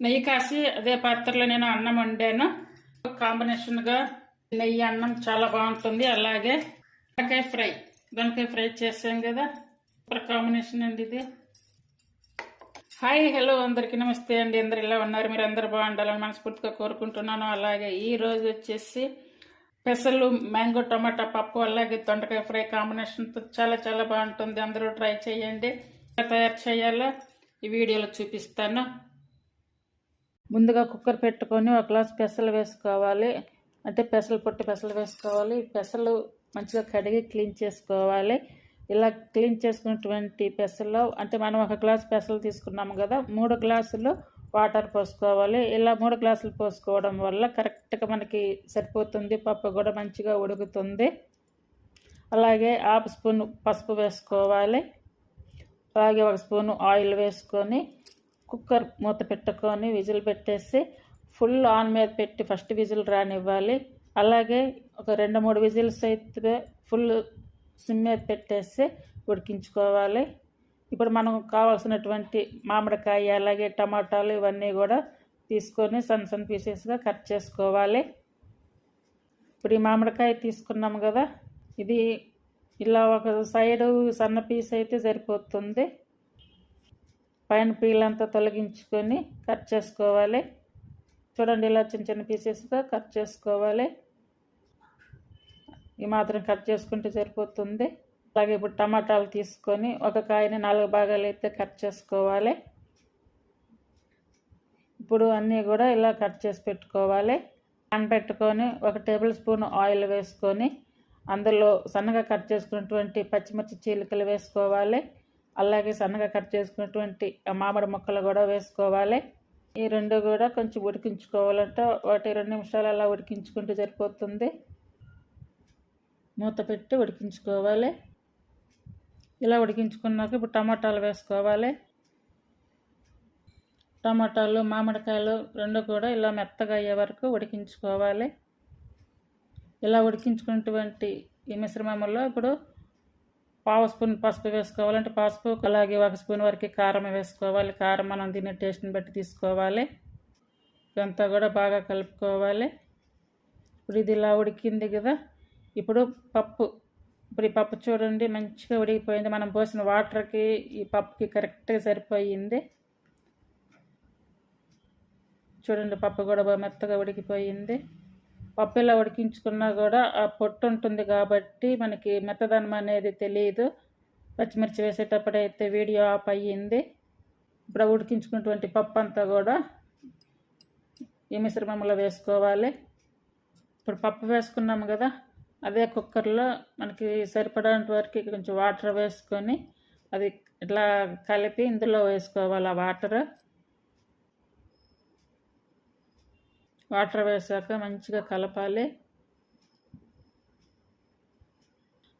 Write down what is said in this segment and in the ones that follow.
నెయ్యి కాసి అదే పాత్రలో నేను అన్నం వండాను. కాంబినేషన్గా నెయ్యి అన్నం చాలా బాగుంటుంది. అలాగే దొండకాయ ఫ్రై దొండకాయ ఫ్రై చేసాం కదా. సూపర్ కాంబినేషన్ అండి ఇది. హాయ్ హలో అందరికీ నమస్తే అండి. అందరు ఇలా ఉన్నారు? మీరు అందరు బాగుండాలని మనస్ఫూర్తిగా కోరుకుంటున్నాను. అలాగే ఈ రోజు వచ్చేసి పెసలు మ్యాంగో టమాటా పప్పు అలాగే దొండకాయ ఫ్రై కాంబినేషన్తో చాలా చాలా బాగుంటుంది. అందరూ ట్రై చేయండి. తయారు చేయాలో ఈ వీడియోలో చూపిస్తాను. ముందుగా కుక్కర్ పెట్టుకొని ఒక గ్లాస్ పెసలు వేసుకోవాలి. అంటే పెసలు పొట్టి పెసలు వేసుకోవాలి. పెసలు మంచిగా కడిగి క్లీన్ చేసుకోవాలి. ఇలా క్లీన్ చేసుకున్నటువంటి పెసల్లో అంటే మనం ఒక గ్లాస్ పెసలు తీసుకున్నాము కదా మూడు గ్లాసులు వాటర్ పోసుకోవాలి. ఇలా మూడు గ్లాసులు పోసుకోవడం వల్ల కరెక్ట్గా మనకి సరిపోతుంది. పప్పు కూడా మంచిగా ఉడుకుతుంది. అలాగే హాఫ్ స్పూన్ పసుపు వేసుకోవాలి. అలాగే ఒక స్పూను ఆయిల్ వేసుకొని కుక్కర్ మూత పెట్టుకొని విజిల్ పెట్టేసి ఫుల్ ఆన్ మీద పెట్టి ఫస్ట్ విజిల్ రానివ్వాలి. అలాగే ఒక రెండు మూడు విజిల్స్ అయితే ఫుల్ సిమ్ మీద పెట్టేసి ఉడికించుకోవాలి. ఇప్పుడు మనం కావాల్సినటువంటి మామిడికాయ అలాగే టమాటాలు ఇవన్నీ కూడా తీసుకొని సన్న సన్న పీసెస్గా కట్ చేసుకోవాలి. ఇప్పుడు ఈ మామిడికాయ తీసుకున్నాము కదా ఇది ఇలా ఒక సైడు సన్న పీస్ అయితే సరిపోతుంది. పైన పీలంతా తొలగించుకొని కట్ చేసుకోవాలి. చూడండి ఇలా చిన్న చిన్న పీసెస్గా కట్ చేసుకోవాలి. ఈ మాత్రం కట్ చేసుకుంటే సరిపోతుంది. అలాగే ఇప్పుడు టమాటాలు తీసుకొని ఒక కాయని నాలుగు భాగాలు అయితే కట్ చేసుకోవాలి. ఇప్పుడు అన్నీ కూడా ఇలా కట్ చేసి పెట్టుకోవాలి. పాన్ పెట్టుకొని ఒక టేబుల్ స్పూన్ ఆయిల్ వేసుకొని అందులో సన్నగా కట్ చేసుకున్నటువంటి పచ్చిమిర్చి చీలికలు వేసుకోవాలి. అలాగే సన్నగా కట్ చేసుకున్నటువంటి మామిడి ముక్కలు కూడా వేసుకోవాలి. ఈ రెండు కూడా కొంచెం ఉడికించుకోవాలంటే. ఒకటి రెండు నిమిషాలు అలా ఉడికించుకుంటే సరిపోతుంది. మూత పెట్టి ఉడికించుకోవాలి. ఇలా ఉడికించుకున్నాక ఇప్పుడు టమాటాలు వేసుకోవాలి. టమాటాలు మామిడికాయలు రెండు కూడా ఇలా మెత్తగా అయ్యే వరకు ఉడికించుకోవాలి. ఇలా ఉడికించుకున్నటువంటి ఈ మిశ్రమంలో ఇప్పుడు పావు స్పూన్ పసుపు వేసుకోవాలంటే పసుపు అలాగే ఒక స్పూన్ వరకు కారం వేసుకోవాలి. కారం మనం తినే టేస్ట్ని బట్టి తీసుకోవాలి. ఇదంతా కూడా బాగా కలుపుకోవాలి. ఇప్పుడు ఇది ఇలా ఉడికింది కదా. ఇప్పుడు పప్పు. ఇప్పుడు ఈ పప్పు చూడండి మంచిగా ఉడికిపోయింది. మనం పోసిన వాటర్కి ఈ పప్పుకి కరెక్ట్గా సరిపోయింది. చూడండి పప్పు కూడా మెత్తగా ఉడికిపోయింది. పప్పు ఇలా ఉడికించుకున్నా కూడా ఆ పొట్టు ఉంటుంది కాబట్టి మనకి మెత్తదనం అనేది తెలియదు పచ్చిమిర్చి వేసేటప్పుడైతే వీడియో ఆఫ్ అయ్యింది. ఇప్పుడు ఉడికించుకున్నటువంటి పప్పు అంతా కూడా ఈ మిశ్రమంలో వేసుకోవాలి. ఇప్పుడు పప్పు వేసుకున్నాము కదా అదే కుక్కర్లో మనకి సరిపడేంత వరకు కొంచెం వాటర్ వేసుకొని అది ఇట్లా కలిపి ఇందులో వేసుకోవాలి ఆ వాటర్. వాటర్ వేసాక మంచిగా కలపాలి.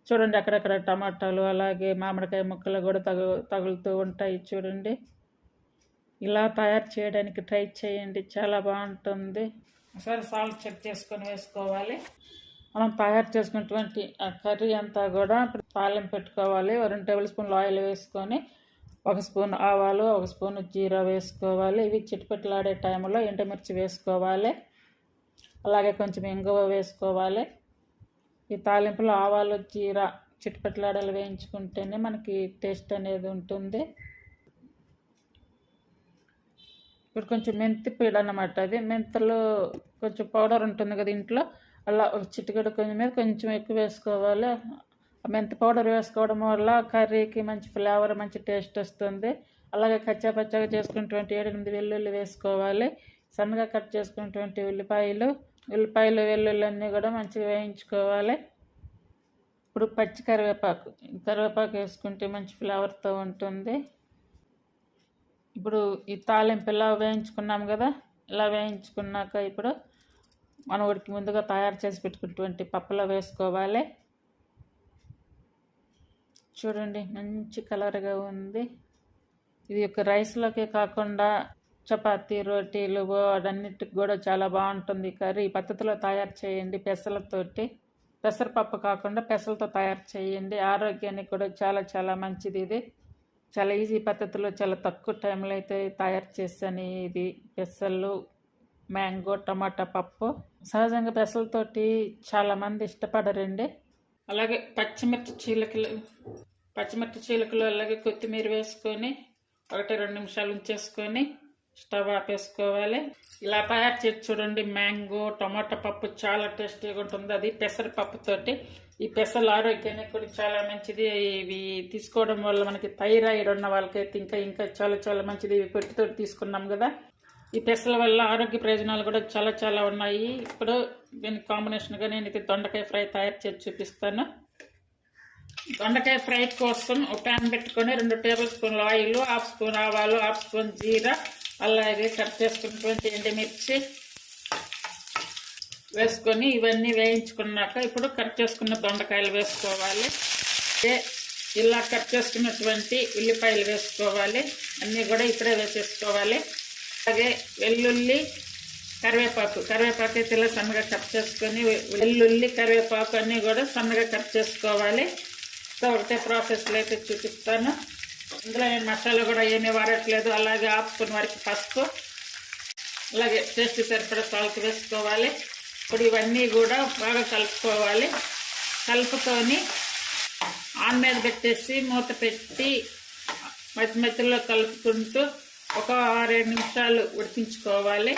చూడండి అక్కడక్కడ టమాటాలు అలాగే మామిడికాయ ముక్కలు కూడా తగు తగులుతూ ఉంటాయి చూడండి. ఇలా తయారు చేయడానికి ట్రై చేయండి చాలా బాగుంటుంది. ఒకసారి సాల్ట్ చెక్ చేసుకొని వేసుకోవాలి. మనం తయారు చేసుకున్నటువంటి కర్రీ అంతా కూడా తాలింపు పెట్టుకోవాలి. రెండు టేబుల్ స్పూన్లు ఆయిల్ వేసుకొని ఒక స్పూన్ ఆవాలు ఒక స్పూన్ జీరా వేసుకోవాలి. ఇవి చిట్టుపెట్టలాడే టైంలో ఎండుమిర్చి వేసుకోవాలి. అలాగే కొంచెం ఇంగువ వేసుకోవాలి. ఈ తాలింపులో ఆవాలు జీరా చిట్టుపెట్టలాడలు వేయించుకుంటేనే మనకి టేస్ట్ అనేది ఉంటుంది. ఇప్పుడు కొంచెం మెంతి పీడ అన్నమాట అది. మెంతలు కొంచెం పౌడర్ ఉంటుంది కదా ఇంట్లో. అలా ఒక చిటికెడు కొంచెం మీద కొంచెం ఎక్కువ వేసుకోవాలి. మెంతి పౌడర్ వేసుకోవడం వల్ల కర్రీకి మంచి ఫ్లేవర్ మంచి టేస్ట్ వస్తుంది. అలాగే కచ్చా పచ్చగా చేసుకున్నటువంటి ఏడెనిమిది వెల్లుల్లి వేసుకోవాలి. సన్నగా కట్ చేసుకున్నటువంటి ఉల్లిపాయలు ఉల్లిపాయలు వెల్లుల్లి అన్నీ కూడా మంచిగా వేయించుకోవాలి. ఇప్పుడు పచ్చి కరివేపాకు కరివేపాకు వేసుకుంటే మంచి ఫ్లేవర్తో ఉంటుంది. ఇప్పుడు ఈ తాలింపు ఇలా వేయించుకున్నాం కదా ఇలా వేయించుకున్నాక ఇప్పుడు మనం ఉడికి ముందుగా తయారు చేసి పెట్టుకున్నటువంటి పప్పులో వేసుకోవాలి. చూడండి మంచి కలర్గా ఉంది. ఇది ఒక రైస్లోకే కాకుండా చపాతీ రోటీలు అన్నిటికి కూడా చాలా బాగుంటుంది కర్రీ. ఈ పద్ధతిలో తయారు చేయండి పెసలతోటి. పెసరపప్పు కాకుండా పెసలతో తయారు చేయండి. ఆరోగ్యానికి కూడా చాలా చాలా మంచిది ఇది. చాలా ఈజీ పద్ధతిలో చాలా తక్కువ టైంలో అయితే తయారు చేశాను ఇది. పెసలు మ్యాంగో టమాటా పప్పు. సహజంగా పెసలతోటి చాలామంది ఇష్టపడరండి. అలాగే పచ్చిమిర్చి చీలకలు పచ్చిమిర్చి చీలకలు అలాగే కొత్తిమీర వేసుకొని ఒకటి రెండు నిమిషాలు ఉంచేసుకొని స్టవ్ ఆపేసుకోవాలి. ఇలా తయారు చేసి చూడండి మ్యాంగో టమాటా పప్పు చాలా టేస్టీగా ఉంటుంది. అది పెసరపప్పుతోటి ఈ పెసలు ఆరోగ్యానికి కూడా చాలా మంచిది. ఇవి తీసుకోవడం వల్ల మనకి థైరాయిడ్ ఉన్న వాళ్ళకైతే ఇంకా ఇంకా చాలా చాలా మంచిది. ఇవి పెట్టితో తీసుకున్నాం కదా. ఈ పెసల వల్ల ఆరోగ్య ప్రయోజనాలు కూడా చాలా చాలా ఉన్నాయి. ఇప్పుడు దీనికి కాంబినేషన్గా నేను ఇది దొండకాయ ఫ్రై తయారు చేసి చూపిస్తాను. దొండకాయ ఫ్రై కోసం ఒక ప్యాన్ పెట్టుకొని రెండు టేబుల్ స్పూన్లు ఆయిల్ హాఫ్ స్పూన్ ఆవాలు హాఫ్ స్పూన్ జీరా అలాగే కట్ చేసుకున్నటువంటి ఎండుమిర్చి వేసుకొని ఇవన్నీ వేయించుకున్నాక ఇప్పుడు కట్ చేసుకున్న దొండకాయలు వేసుకోవాలి. ఏ- ఇలా కట్ చేసుకున్నటువంటి ఉల్లిపాయలు వేసుకోవాలి. అన్నీ కూడా ఇప్పుడే వేసేసుకోవాలి. అలాగే వెల్లుల్లి కరివేపాకు కరివేపాకు అయితే ఇలా సన్నగా కట్ చేసుకొని వెల్లుల్లి కరివేపాకు అన్నీ కూడా సన్నగా కట్ చేసుకోవాలి. సో ప్రాసెస్లో అయితే చూపిస్తాను. ఇందులో నేను మసాలా కూడా ఏమీ వాడట్లేదు. అలాగే ఆపుకుని వారికి వరకు పసుపు అలాగే టేస్ట్ సరిపడా సాల్ట్ వేసుకోవాలి. ఇప్పుడు ఇవన్నీ కూడా బాగా కలుపుకోవాలి. కలుపుకొని ఆన్ మీద పెట్టేసి మూత పెట్టి మధ్య మధ్యలో కలుపుకుంటూ ఒక ఆరేడు నిమిషాలు ఉడికించుకోవాలి.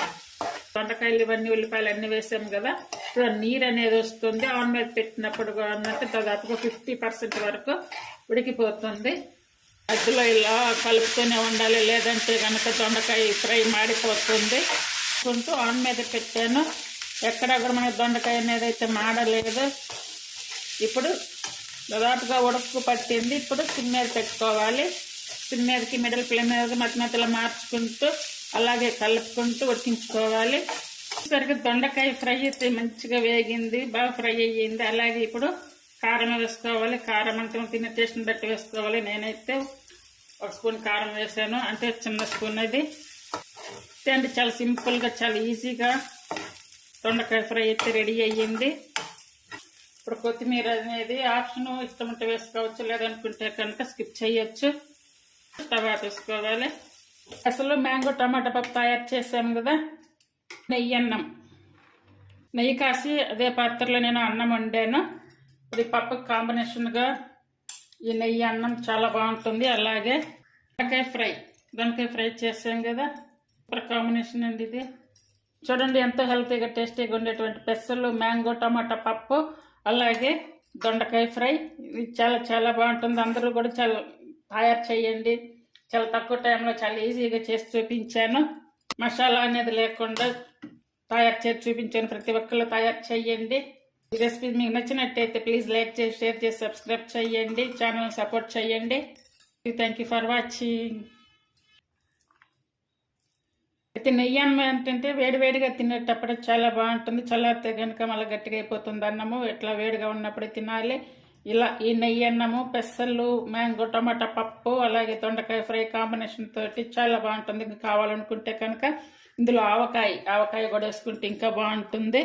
దొండకాయలు ఇవన్నీ ఉల్లిపాయలు అన్నీ వేసాము కదా. నీరు అనేది వస్తుంది. ఆన్ మీద పెట్టినప్పుడు అంటే దాదాపుగా ఫిఫ్టీ పర్సెంట్ వరకు ఉడికిపోతుంది. మధ్యలో ఇలా కలుపుతూనే ఉండాలి. లేదంటే కనుక దొండకాయ ఫ్రై మాడిపోతుంది. కొంటూ ఆన్ మీద పెట్టాను. ఎక్కడ కూడా మనకి దొండకాయ అనేది అయితే మాడలేదు. ఇప్పుడు దాదాపుగా ఉడకు పట్టింది. ఇప్పుడు సిమ్ మీద పెట్టుకోవాలి. సిమ్ మీదకి మిడిల్ ఫ్లేమ్ మీద మధ్య మధ్యలో మార్చుకుంటూ అలాగే కలుపుకుంటూ ఉడికించుకోవాలి. సరిగ్గా దొండకాయ ఫ్రై అయితే మంచిగా వేగింది బాగా ఫ్రై అయ్యింది. అలాగే ఇప్పుడు కారం వేసుకోవాలి కారం అంటే తిన్న టేస్ట్ని బట్టి వేసుకోవాలి. నేనైతే ఒక స్పూన్ కారం వేసాను అంటే చిన్న స్పూన్ అది. అంటే చాలా సింపుల్గా చాలా ఈజీగా దొండకాయ ఫ్రై అయితే రెడీ అయ్యింది. ఇప్పుడు కొత్తిమీర అనేది ఆప్షన్ ఇష్టం ఉంటే వేసుకోవచ్చు లేదనుకుంటే కనుక స్కిప్ చేయొచ్చు. స్టవ్ వేసుకోవాలి. అసలు మ్యాంగో టమాటా పప్పు తయారు చేసాము కదా నెయ్యి అన్నం నెయ్యి కాసి అదే పాత్రలో నేను అన్నం వండాను. ఇది పప్పు కాంబినేషన్గా ఈ నెయ్యి అన్నం చాలా బాగుంటుంది. అలాగే దొండకాయ ఫ్రై. దొండకాయ ఫ్రై చేసాం కదా. సూపర్ కాంబినేషన్ అండి ఇది. చూడండి ఎంతో హెల్తీగా టేస్టీగా ఉండేటువంటి పెసలు మ్యాంగో టమాటా పప్పు అలాగే దొండకాయ ఫ్రై. ఇది చాలా చాలా బాగుంటుంది. అందరూ కూడా చాలా తయారు చేయండి. చాలా తక్కువ టైంలో చాలా ఈజీగా చేసి చూపించాను. మసాలా అనేది లేకుండా తయారు చేసి చూపించాను. ప్రతి ఒక్కళ్ళు తయారు చేయండి. ఈ రెసిపీ మీకు నచ్చినట్టయితే ప్లీజ్ లైక్ చేసి షేర్ చేసి సబ్స్క్రైబ్ చేయండి. ఛానల్ సపోర్ట్ చేయండి. థ్యాంక్ యూ ఫర్ వాచింగ్ అయితే నెయ్యి అన్నం ఏంటంటే వేడివేడిగా తినేటప్పుడు చాలా బాగుంటుంది. చల్లారితే కనుక మళ్ళీ గట్టిగా అయిపోతుంది అన్నము. ఎట్లా వేడిగా ఉన్నప్పుడే తినాలి. ఇలా ఈ నెయ్యి అన్నము పెసలు మ్యాంగో టమాటా పప్పు అలాగే దొండకాయ ఫ్రై కాంబినేషన్ తోటి చాలా బాగుంటుంది. ఇంకా కావాలనుకుంటే కనుక ఇందులో ఆవకాయ ఆవకాయ కూడా వేసుకుంటే ఇంకా బాగుంటుంది.